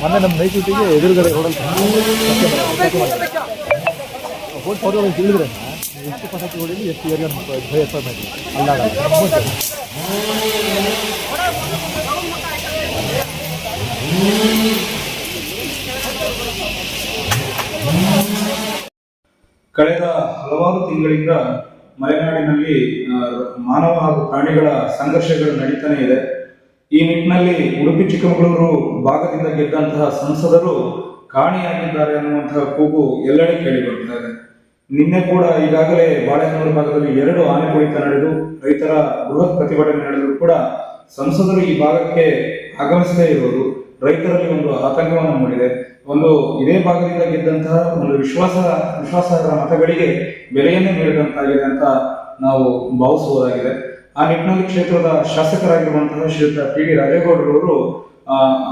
ಮೊನ್ನೆ ನಮ್ಮ ಡ್ಯೂಟಿಗೆ ಎದುರುಗಡೆ ಹೊಡಲ್ ಹೋದ ತಿಳಿದ್ರೆ ಎಷ್ಟು ಪಟಾಕಿ ಹೊಡೀಲಿ ಎಷ್ಟು ಏರಿಯಾ ಭಯ ಮಾಡಿ ಅಲ್ಲ ಕಳೆದ ಹಲವಾರು ತಿಂಗಳಿಂದ ಮಲೆನಾಡಿನಲ್ಲಿ ಮಾನವ ಹಾಗೂ ಪ್ರಾಣಿಗಳ ಸಂಘರ್ಷಗಳು ನಡೀತಾನೆ ಇದೆ. ಈ ನಿಟ್ಟಿನಲ್ಲಿ ಉಡುಪಿ ಚಿಕ್ಕಮಗಳೂರು ಭಾಗದಿಂದ ಗೆದ್ದಂತಹ ಸಂಸದರು ಕಾಣಿಯಾಗಿದ್ದಾರೆ ಅನ್ನುವಂತಹ ಕೂಗು ಎಲ್ಲೆಡೆ ಕೇಳಿ ಬರ್ತಾ ಇದೆ ನಿನ್ನೆ ಕೂಡ ಈಗಾಗಲೇ ಬಾಳೆಹೊನ್ನೂರು ಭಾಗದಲ್ಲಿ ಎರಡು ಆನೆ ಕುಳಿತ ನಡೆದು ರೈತರ ಬೃಹತ್ ಪ್ರತಿಭಟನೆ ನಡೆದರೂ ಕೂಡ ಸಂಸದರು ಈ ಭಾಗಕ್ಕೆ ಆಗಮಿಸದೇ ಇರುವುದು ರೈತರಲ್ಲಿ ಒಂದು ಆತಂಕವನ್ನು ಮೂಡಿದೆ. ಒಂದು ಇದೇ ಭಾಗದಿಂದ ಗೆದ್ದಂತಹ ಒಂದು ವಿಶ್ವಾಸ, ವಿಶ್ವಾಸಾರ್ಹ ಮತಗಳಿಗೆ ಬೆಲೆಯನ್ನೇ ನೀಡಿದಂತಾಗಿದೆ ಅಂತ ನಾವು ಭಾವಿಸುವುದಾಗಿದೆ. ಆ ನಿಟ್ಟಿನಲ್ಲಿ ಕ್ಷೇತ್ರದ ಶಾಸಕರಾಗಿರುವಂತಹ ಶ್ರೀಯುತ ಪಿ ಡಿ ರಾಜೇಗೌಡರವರು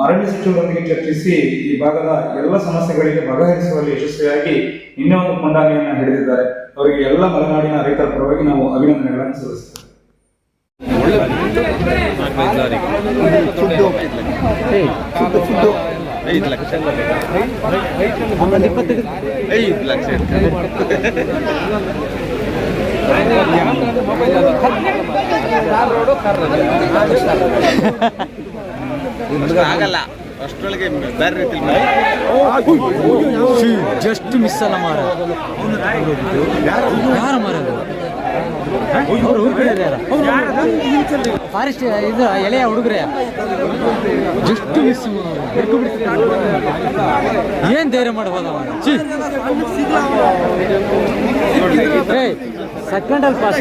ಅರಣ್ಯ ಸಚಿವರೊಂದಿಗೆ ಚರ್ಚಿಸಿ ಈ ಭಾಗದ ಎಲ್ಲ ಸಮಸ್ಯೆಗಳಿಗೆ ಬಗೆಹರಿಸುವಲ್ಲಿ ಯಶಸ್ವಿಯಾಗಿ ಇನ್ನೊಂದು ಒಂದು ಕೊಂಡಾನೆಯನ್ನ ಹಿಡಿದಿದ್ದಾರೆ. ಅವರಿಗೆ ಎಲ್ಲ ಮಲೆನಾಡಿನ ರೈತರ ಪರವಾಗಿ ನಾವು ಅಭಿನಂದನೆಗಳನ್ನು ಸಲ್ಲಿಸುತ್ತೇವೆ ಐದು ಲಕ್ಷ. ಆಗಲ್ಲ ಅಷ್ಟರೊಳಗೆ ಬೇರೆ ರೀತಿ ಜಸ್ಟ್ ಮಿಸ್ ಅಲ್ಲ ಮಾರ ಯಾರು? ಮಾರ ಫಾರೆಸ್ಟ್ ಇದು ಎಲೆಯ ಹುಡುಗ್ರೆ. ಜಸ್ಟ್ ಮಿಸ್ ಏನ್ ಧೈರ್ಯ ಮಾಡಬಹುದು ಚಿ ಸೆಕೆಂಡ್ ಅಲ್ಲಿ ಪಾಸ್